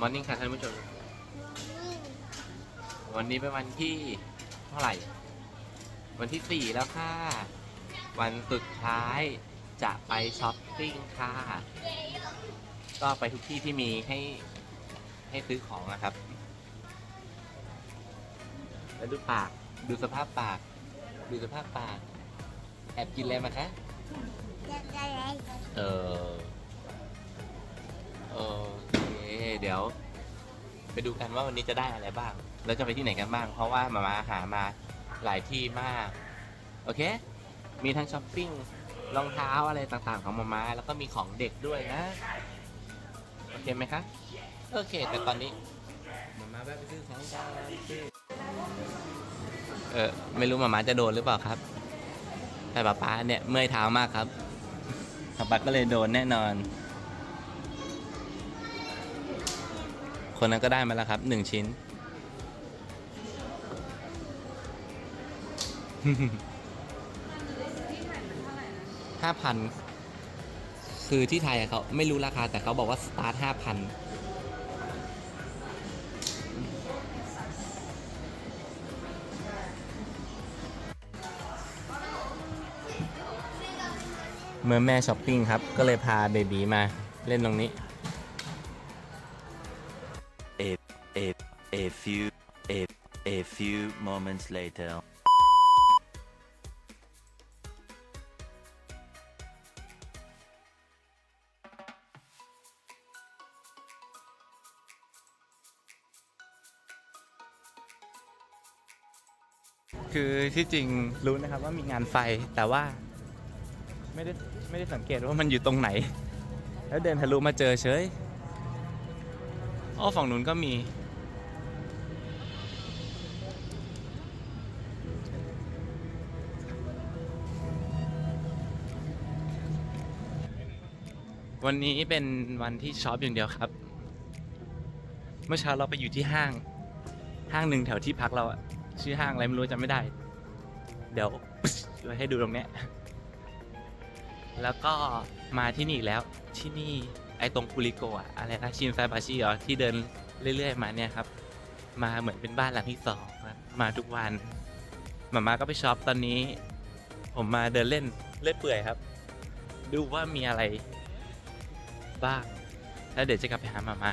มอร์นิ่งค่ะท่านผู้ชม วันนี้เป็นวันที่เท่าไหร่ วันที่สี่แล้วค่ะ วันสุดท้ายจะไปช้อปปิ้งค่ะ ก็ไปทุกที่ที่มีให้ให้ซื้อของนะครับ แล้วดูปาก ดูสภาพปาก ดูสภาพปาก แอบกินอะไรมาคะเออโอเค เดี๋ยว ไปดูกันว่าวันนี้จะได้อะไรบ้าง แล้วจะไปที่ไหนกันบ้าง เพราะว่ามามาหามาหลายที่มาก โอเค มีทั้งช้อปปิ้งรองเท้าอะไรต่างๆของมามาแล้วก็มีของเด็กด้วยนะ โอเคไหมคะ โอเค แต่ตอนนี้มามาแวะไปซื้อของกันเออไม่รู้มามาจะโดนหรือเปล่าครับ แต่ป๊าป๊าเนี่ยเมื่อยเท้ามากครับป๊าป๊าก็เลยโดนแน่นอน คนนั้นก็ได้มาแล้วครับหนึ่งชิ้น ห้าพัน คือที่ไทยอะเขาไม่รู้ราคาแต่เขาบอกว่าสตาร์ทห้าพันเมื่อแม่ช้อปปิ้งครับ ก็เลยพาเบบีมาเล่นตรงนี้ a few a a few moments later. คือที่จริงรู้นะครับว่ามีงานไฟแต่ว่า ไม่ได้ไม่ได้สังเกตว่ามันอยู่ตรงไหน แล้วเดินทะลุมาเจอเฉย อ้อฝั่งนู้นก็มี วันนี้เป็นวันที่ช็อปอย่างเดียวครับ เมื่อเช้าเราไปอยู่ที่ห้าง ห้างหนึ่งแถวที่พักเราอะชื่อห้างอะไรไม่รู้จำไม่ได้ เดี๋ยวไว้ให้ดูตรงเนี้ยแล้วก็มาที่นี่อีกแล้วที่นี่ไอตรงกุริโกะอะไรนะชินไซบาชิเหรอที่เดินเรื่อย ๆ มาเนี่ยครับ มาเหมือนเป็นบ้านหลังที่สองมาทุกวันมามาก็ไปช็อปตอนนี้ ผมมาเดินเล่นเล่อเปื่อยครับ ดูว่ามีอะไร บ้าง แล้วเดี๋ยวจะกลับไปหามามา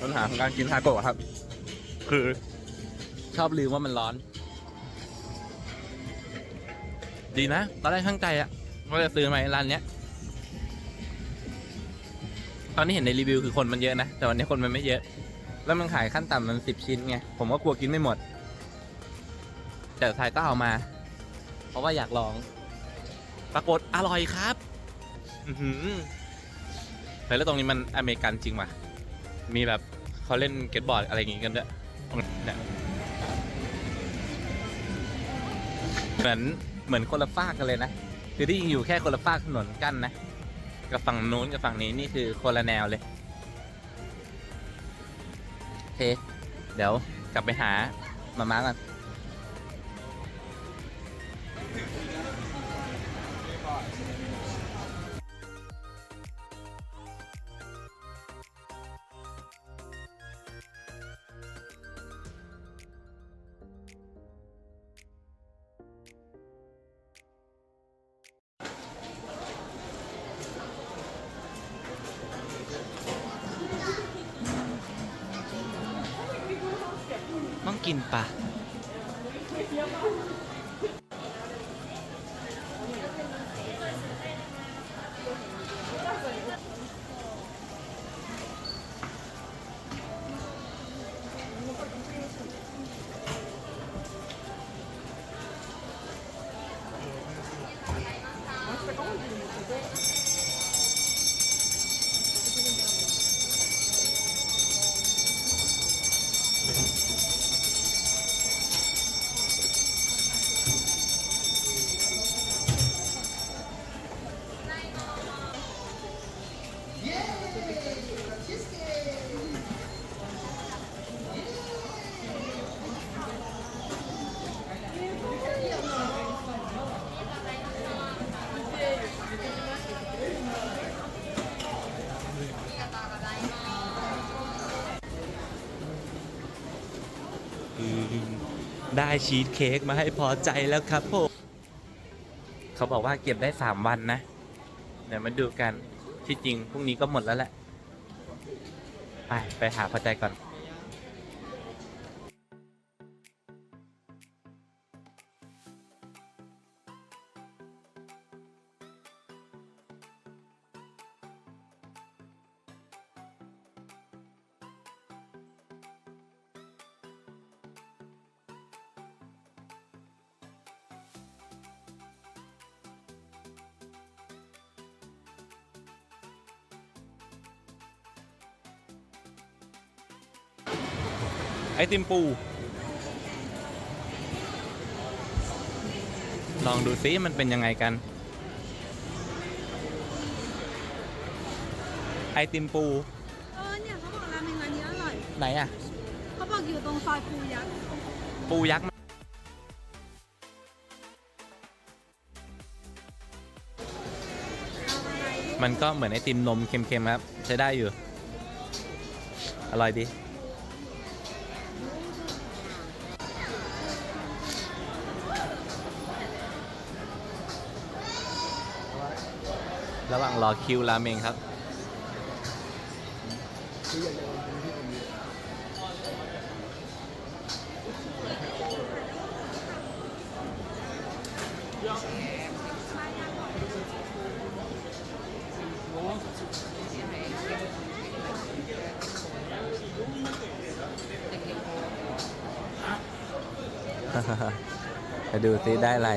ปัญหาของการกินทาโกะครับ คือชอบลืมว่ามันร้อน ดีนะ ตอนแรกข้างใจอะว่าจะซื้อไหมร้านเนี้ย ตอนนี้เห็นในรีวิวคือคนมันเยอะนะ แต่วันนี้คนมันไม่เยอะ แล้วมันขายขั้นต่ำมันสิบชิ้นไง ผมก็กลัวกินไม่หมด แต่สุดท้ายก็เอามา เพราะว่าอยากลอง ปรากฏอร่อยครับ อือหือ เฮ้ยแล้วตรงนี้มันอเมริกันจริงว่ะ มีแบบเขาเล่นเก็ตบอร์ดอะไรอย่างงี้กันด้วยตรงนี้เนี่ยเหมือนเหมือนคนละฝากกันเลยนะ คือที่อยู่แค่คนละฝากถนนกั้นนะ กับฝั่งนู้นกับฝั่งนี้นี่คือคนละแนวเลย โอเค เดี๋ยวกลับไปหามาม่ากัน ต้อ ได้ชีสเค้กมาให้พอใจแล้วครับผมเขาบอกว่าเก็บได้สามวันนะ เดี๋ยวมาดูกันที่จริงพรุ่งนี้ก็หมดแล้วแหละ ไป ไปหาพอใจก่อน ไอติมปู ลองดูซิมันเป็นยังไงกัน ไอติมปู เออเนี่ยเขาบอกราเมงร้านนี้อร่อย ไหนอะเขาบอกอยู่ตรงซอยปูยักษ์ปูยักษ์มันก็เหมือนไอติมนมเค็มๆครับ ใช้ได้อยู่ อร่อยดี ระหว่างรอคิวราเมงครับ ไปดูซิได้อะไร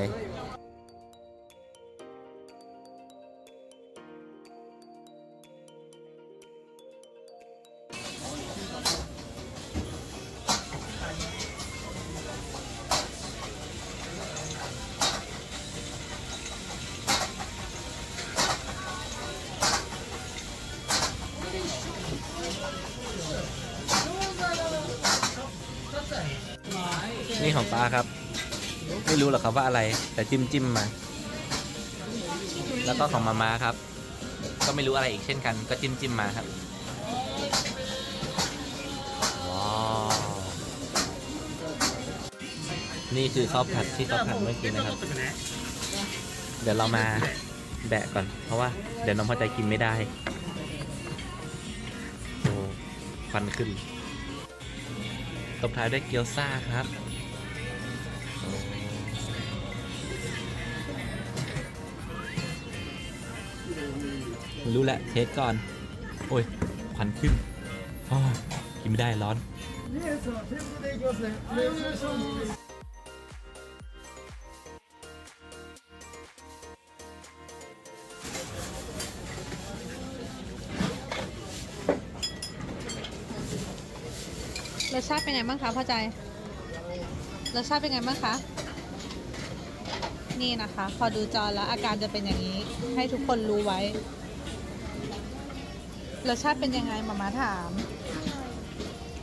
นี่ของป้าครับ ไม่รู้หรอกครับว่าอะไร แต่จิ้มจิ้มมา แล้วก็ของมาม่าครับ ก็ไม่รู้อะไรอีกเช่นกัน ก็จิ้มจิ้มมาครับว้าวนี่คือข้าวผัดที่เขาผัดเมื่อกี้นะครับ เดี๋ยวเรามาแบะก่อน เพราะว่าเดี๋ยวน้องพอใจกินไม่ได้โอ้ควันขึ้นตบท้ายด้วยเกี๊ยวซ่าครับ รู้แหละเทสก่อน โอ้ยควันขึ้นกินไม่ได้ร้อน รสชาติเป็นไงบ้างคะพ่อใจ รสชาติเป็นไงบ้างคะนี่นะคะ พอดูจอแล้วอาการจะเป็นอย่างนี้ ให้ทุกคนรู้ไว้ รสชาติเป็นยังไงมามาถาม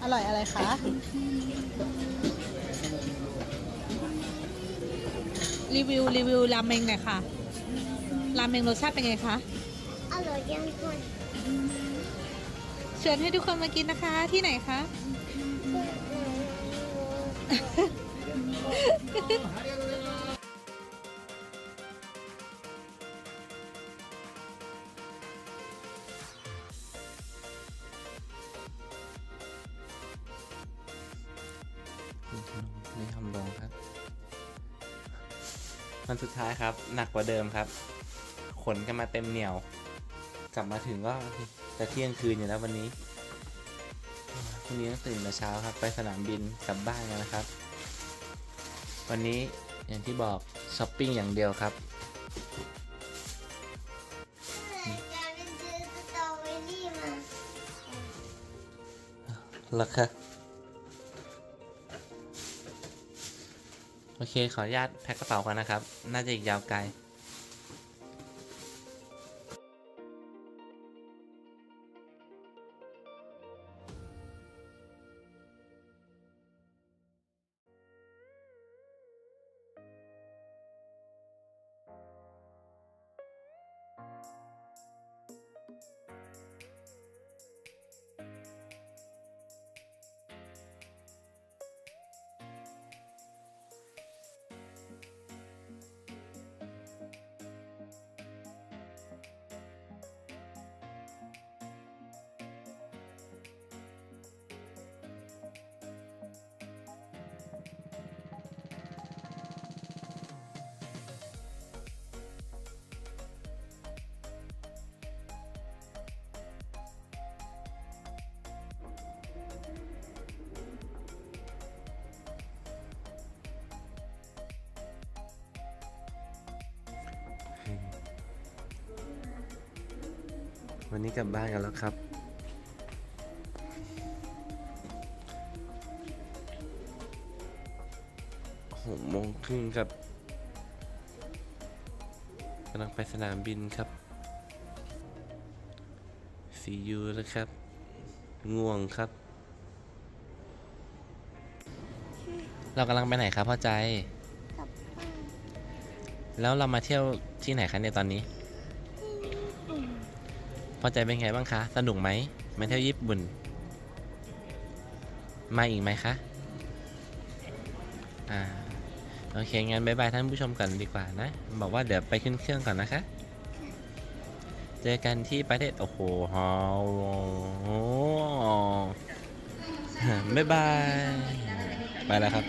อร่อยอะไรคะ รีวิวรีวิวราเมงหน่อยค่ะ ราเมงรสชาติเป็นไงคะ อร่อยยังคนเชิญให้ทุกคนมากินนะคะ ที่ไหนคะไม่ วันสุดท้ายครับ หนักกว่าเดิมครับ ขนกันมาเต็มเหนียว กลับมาถึงก็จะเที่ยงคืนอยู่แล้ววันนี้พรุ่งนี้ต้องตื่นแต่เช้าครับ ไปสนามบินกลับบ้านกันนะครับ วันนี้อย่างที่บอกช้อปปิ้งอย่างเดียวครับจะไปซื้อสตรอเบอรี่มาแล้วค่ะ โอเคขออนุญาตแพ็คกระเป๋ากันนะครับ น่าจะอีกยาวไกล วันนี้กลับบ้านกันแล้วครับ หกโมงครึ่งครับกำลังไปสนามบินครับ see you แล้วครับ ง่วงครับ เรากำลังไปไหนครับพ่อใจกลับบ้านแล้วเรามาเที่ยวที่ไหนคะเนี่ยตอนนี้ที่ญี่ปุ่น พอใจเป็นไงบ้างคะ สนุกไหมมาเที่ยวญี่ปุ่น มาอีกไหมคะ อ่า โอเค งั้นบายบายท่านผู้ชมกันดีกว่านะ บอกว่าเดี๋ยวไปขึ้นเครื่องก่อนนะคะ เจอกันที่ประเทศ โอ้โหฮาวบ๊ายบาย ไปแล้วครับ